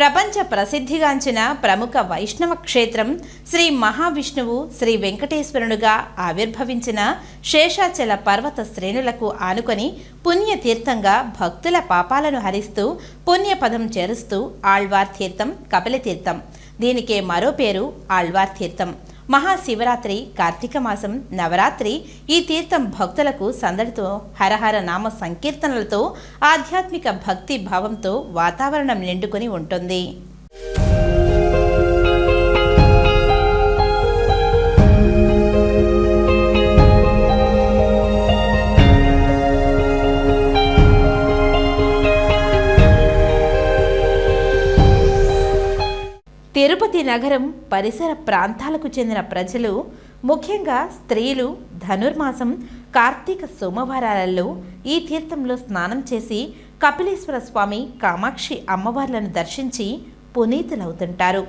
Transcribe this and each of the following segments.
ప్రపంచ ప్రసిద్ధిగాంచిన ప్రముఖ వైష్ణవ క్షేత్రం శ్రీ మహావిష్ణువు శ్రీ వెంకటేశ్వరునుగా ఆవిర్భవించిన శేషాచల పర్వత శ్రేణులకు ఆనుకొని పుణ్యతీర్థంగా భక్తుల పాపాలను హరిస్తూ పుణ్యపదం చేరుస్తూ ఆళ్వార్ తీర్థం కపిలతీర్థం. దీనికే మరో పేరు ఆళ్వార్ తీర్థం. మహాశివరాత్రి కార్తీక మాసం నవరాత్రి ఈ తీర్థం భక్తులకు సందడితో హరహర నామ సంకీర్తనలతో ఆధ్యాత్మిక భక్తి భావంతో వాతావరణం నిండుకొని ఉంటుంది. తిరుపతి నగరం పరిసర ప్రాంతాలకు చెందిన ప్రజలు ముఖ్యంగా స్త్రీలు ధనుర్మాసం కార్తీక సోమవారాలలో ఈ తీర్థంలో స్నానం చేసి కపిలేశ్వర స్వామి కామాక్షి అమ్మవార్లను దర్శించి పునీతులవుతుంటారు.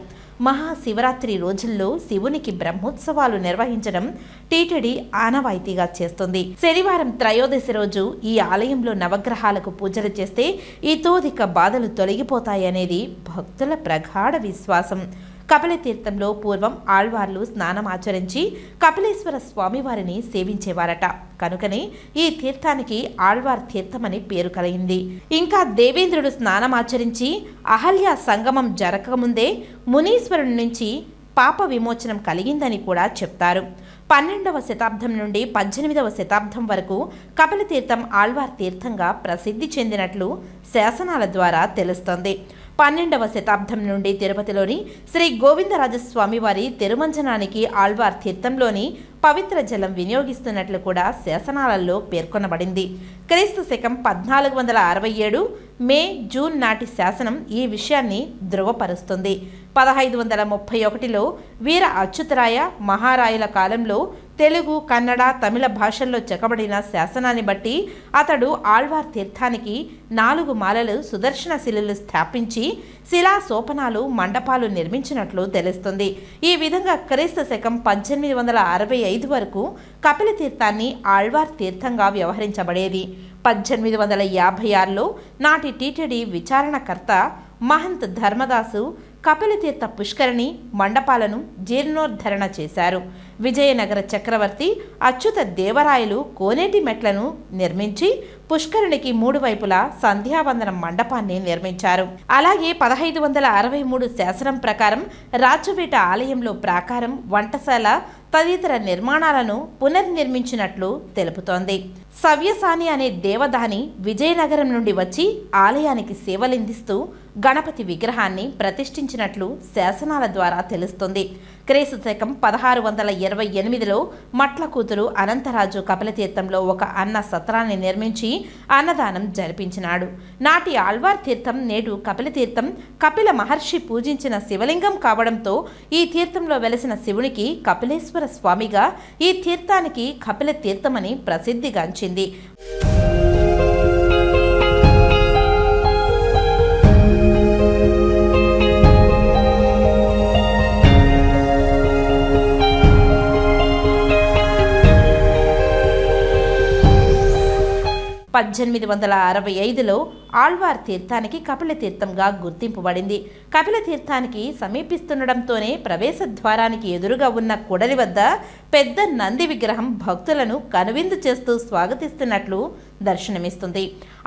మహాశివరాత్రి రోజుల్లో శివునికి బ్రహ్మోత్సవాలు నిర్వహించడం టీటీడీ ఆనవాయితీగా చేస్తుంది. శనివారం త్రయోదశి రోజు ఈ ఆలయంలో నవగ్రహాలకు పూజలు చేస్తే ఈ తోదిక బాధలు తొలగిపోతాయనేది భక్తుల ప్రగాఢ విశ్వాసం. కపిలతీర్థంలో పూర్వం ఆళ్వార్లు స్నానం ఆచరించి కపిలేశ్వర స్వామివారిని సేవించేవారట. కనుకనే ఈ తీర్థానికి ఆళ్వార్ తీర్థమని పేరు కలిగింది. ఇంకా దేవేంద్రుడు స్నానమాచరించి అహల్య సంగమం జరగకముందే మునీశ్వరుడి నుంచి పాప విమోచనం కలిగిందని కూడా చెప్తారు. పన్నెండవ శతాబ్దం నుండి పద్దెనిమిదవ శతాబ్దం వరకు కపిలతీర్థం ఆళ్వార్ తీర్థంగా ప్రసిద్ధి చెందినట్లు శాసనాల ద్వారా తెలుస్తోంది. పన్నెండవ శతాబ్దం నుండి తిరుపతిలోని శ్రీ గోవిందరాజస్వామి వారి తిరుమంజనానికి ఆళ్వార్ తీర్థంలోని పవిత్ర జలం వినియోగిస్తున్నట్లు కూడా శాసనాలలో పేర్కొనబడింది. క్రీస్తు శకం పద్నాలుగు వందల అరవై ఏడు మే జూన్ నాటి శాసనం ఈ విషయాన్ని ధృవపరుస్తుంది. పదహైదు వందల ముప్పై ఒకటిలో వీర అచ్యుతరాయ మహారాయుల కాలంలో తెలుగు కన్నడ తమిళ భాషల్లో చెక్కబడిన శాసనాన్ని బట్టి అతడు ఆళ్వార్ తీర్థానికి నాలుగు మాలలు సుదర్శన శిలలు స్థాపించి శిలా సోపనాలు మండపాలు నిర్మించినట్లు తెలుస్తుంది. ఈ విధంగా క్రీస్తు శకం పద్దెనిమిది వందల అరవై ఐదు వరకు కపిల తీర్థాన్ని ఆళ్వార్ తీర్థంగా వ్యవహరించబడేది. పద్దెనిమిది వందల యాభై ఆరులో నాటి టీటీడీ విచారణకర్త మహంత్ ధర్మదాసు కపిలతీర్థ పుష్కరిణి మండపాలను జీర్ణోద్ధరణ చేశారు. విజయనగర చక్రవర్తి అచ్యుత దేవరాయలు కోనేటి మెట్లను నిర్మించి పుష్కరునికి మూడు వైపులా సంధ్యావందనం మండపాన్ని నిర్మించారు. అలాగే పదహైదు వందల అరవై మూడు శాసనం ప్రకారం రాజువేట ఆలయంలో ప్రాకారం వంటశాల తదితర నిర్మాణాలను పునర్నిర్మించినట్లు తెలుపుతోంది. సవ్యసాని అనే దేవదాని విజయనగరం నుండి వచ్చి ఆలయానికి సేవలందిస్తూ గణపతి విగ్రహాన్ని ప్రతిష్ఠించినట్లు శాసనాల ద్వారా తెలుస్తుంది. క్రీస్తు శకం పదహారు వందల ఇరవై ఎనిమిదిలో మట్ల కూతురు అనంతరాజు కపిలతీర్థంలో ఒక అన్న సత్రాన్ని నిర్మించి అన్నదానం జరిపించినాడు. నాటి ఆళ్వార్ తీర్థం నేడు కపిలతీర్థం కపిల మహర్షి పూజించిన శివలింగం కావడంతో ఈ తీర్థంలో వెలసిన శివునికి కపిలేశ్వర స్వామిగా ఈ తీర్థానికి కపిల తీర్థమని ప్రసిద్ధిగాంచింది పద్దెనిమిది వందల అరవై ఐదులో ఆళ్వార్ తీర్థానికి కపిల తీర్థంగా గుర్తింపబడింది. కపిల తీర్థానికి సమీపిస్తుండడంతోనే ప్రవేశ ద్వారానికి ఎదురుగా ఉన్న కుడలి వద్ద పెద్ద నంది విగ్రహం భక్తులను కనువిందు చేస్తూ స్వాగతిస్తున్నట్లు దర్శనమిస్తుంది.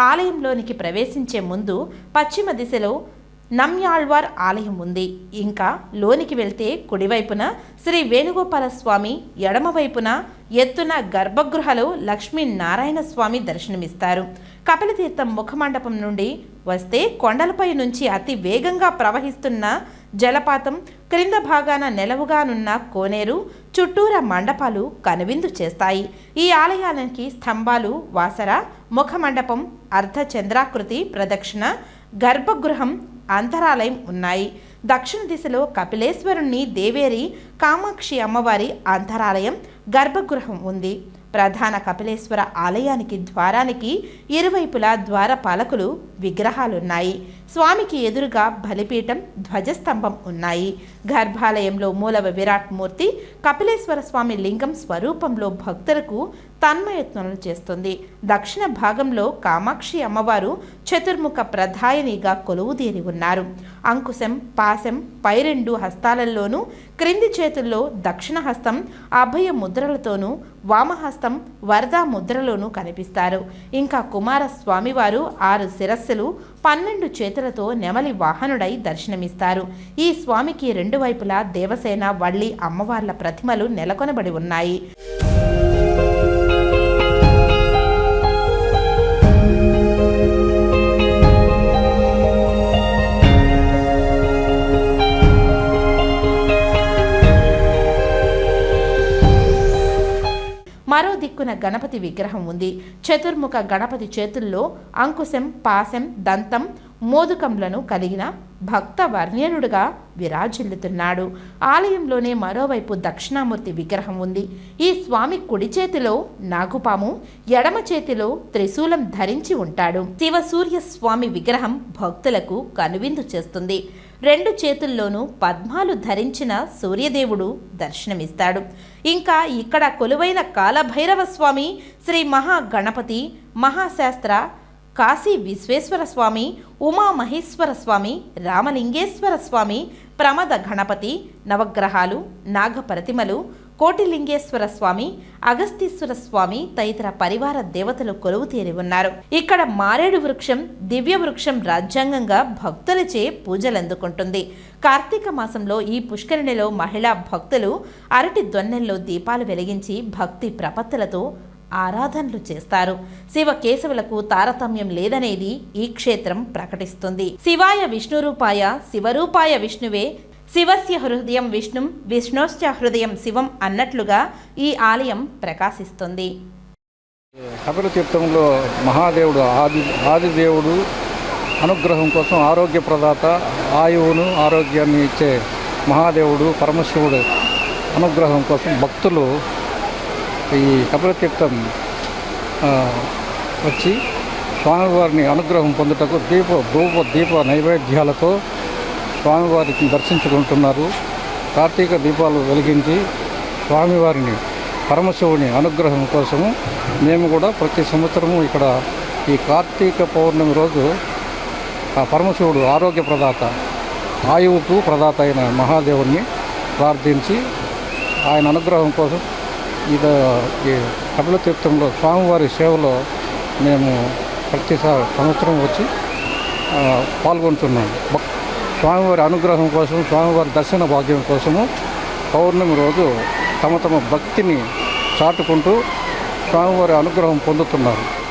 ఆలయంలోనికి ప్రవేశించే ముందు పశ్చిమ దిశలో నమ్యాళ్వార్ ఆలయం ఉంది. ఇంకా లోనికి వెళ్తే కుడివైపున శ్రీ వేణుగోపాల స్వామి ఎడమవైపున ఎత్తున గర్భగృహలో లక్ష్మీనారాయణ స్వామి దర్శనమిస్తారు. కపిలతీర్థం ముఖమండపం నుండి వస్తే కొండలపై నుంచి అతి వేగంగా ప్రవహిస్తున్న జలపాతం క్రింద భాగాన నెలవుగానున్న కోనేరు చుట్టూరా మండపాలు కనువిందు చేస్తాయి. ఈ ఆలయానికి స్తంభాలు వాసర ముఖమండపం అర్ధచంద్రాకృతి ప్రదక్షిణ గర్భగృహం అంతరాలయం ఉన్నాయి. దక్షిణ దిశలో కపిలేశ్వరుణ్ణి దేవేరి కామాక్షి అమ్మవారి అంతరాలయం గర్భగృహం ఉంది. ప్రధాన కపిలేశ్వర ఆలయానికి ద్వారానికి ఇరువైపులా ద్వారపాలకులు విగ్రహాలున్నాయి. స్వామికి ఎదురుగా బలిపీఠం ధ్వజస్తంభం ఉన్నాయి. గర్భాలయంలో మూలవ విరాట్ మూర్తి కపిలేశ్వర స్వామి లింగం స్వరూపంలో భక్తులకు తన్మయత్నాలు చేస్తుంది. దక్షిణ భాగంలో కామాక్షి అమ్మవారు చతుర్ముఖ ప్రధాయనిగా కొలువుదీరి ఉన్నారు. అంకుశం పాశం పై రెండు హస్తాలలోనూ క్రింది చేతుల్లో దక్షిణ హస్తం అభయ ముద్రలతోనూ వామహస్తం వరదా ముద్రలోనూ కనిపిస్తారు. ఇంకా కుమారస్వామివారు ఆరు శిరస్సులు పన్నెండు చేతులతో నెమలి వాహనుడై దర్శనమిస్తారు. ఈ స్వామికి రెండు వైపులా దేవసేన వల్లి అమ్మవార్ల ప్రతిమలు నెలకొనబడి ఉన్నాయి. గణపతి విగ్రహం ఉంది. చతుర్ముఖ గణపతి చేతుల్లో అంకుశం పాశం దంతం మోదుకంలను కలిగిన భక్త వర్ణ్యనుడుగా విరాజిల్లుతున్నాడు. ఆలయంలోనే మరోవైపు దక్షిణామూర్తి విగ్రహం ఉంది. ఈ స్వామి కుడి చేతిలో నాగుపాము ఎడమ చేతిలో త్రిశూలం ధరించి ఉంటాడు. శివ సూర్య స్వామి విగ్రహం భక్తులకు కనువిందు చేస్తుంది. రెండు చేతుల్లోనూ పద్మాలు ధరించిన సూర్యదేవుడు దర్శనమిస్తాడు. ఇంకా ఇక్కడ కొలువైన కాలభైరవ స్వామి శ్రీ మహాగణపతి మహాశాస్త్ర కాశీ విశ్వేశ్వర స్వామి ఉమామహేశ్వర స్వామి రామలింగేశ్వర స్వామి ప్రమద గణపతి నవగ్రహాలు నాగప్రతిమలు కోటిలింగేశ్వర స్వామి అగస్తీశ్వర స్వామి తదితర పరివార దేవతలు కొలువు తీరి ఉన్నారు. ఇక్కడ మారేడు వృక్షం దివ్య వృక్షం రాజ్యాంగంగా భక్తులచే పూజలందుకుంటుంది. కార్తీక మాసంలో ఈ పుష్కరిణిలో మహిళా భక్తులు అరటి దొన్నెల్లో దీపాలు వెలిగించి భక్తి ప్రపత్తులతో ఆరాధనలు చేస్తారు. శివ కేశవులకు తారతమ్యం లేదనేది ఈ క్షేత్రం ప్రకటిస్తుంది. శివాయ విష్ణురూపాయ శివరూపాయ విష్ణువే శివస్య హృదయం విష్ణుం విష్ణోశ్చ హృదయం శివం అన్నట్లుగా ఈ ఆలయం ప్రకాశిస్తుంది. కపిల తీర్థంలో మహాదేవుడు ఆది ఆదిదేవుడు అనుగ్రహం కోసం ఆరోగ్య ప్రదాత ఆయువును ఆరోగ్యాన్ని ఇచ్చే మహాదేవుడు పరమశివుడు అనుగ్రహం కోసం భక్తులు ఈ కపిల తీర్థం వచ్చి స్వామివారిని అనుగ్రహం పొందుటకు దీప ధూప దీప నైవేద్యాలతో స్వామివారిని దర్శించుకుంటున్నారు. కార్తీక దీపాలు వెలిగించి స్వామివారిని పరమశివుని అనుగ్రహం కోసము మేము కూడా ప్రతి సంవత్సరము ఇక్కడ ఈ కార్తీక పౌర్ణమి రోజు ఆ పరమశివుడు ఆరోగ్య ప్రదాత ఆయువుకు ప్రదాత అయిన మహాదేవుణ్ణి ప్రార్థించి ఆయన అనుగ్రహం కోసం ఇది ఈ కపిల తీర్థంలో స్వామివారి సేవలో మేము ప్రతి సంవత్సరం వచ్చి పాల్గొంటున్నాం. భక్- స్వామివారి అనుగ్రహం కోసం స్వామివారి దర్శన భాగ్యం కోసము పౌర్ణమి రోజు తమ తమ భక్తిని చాటుకుంటూ స్వామివారి అనుగ్రహం పొందుతున్నారు.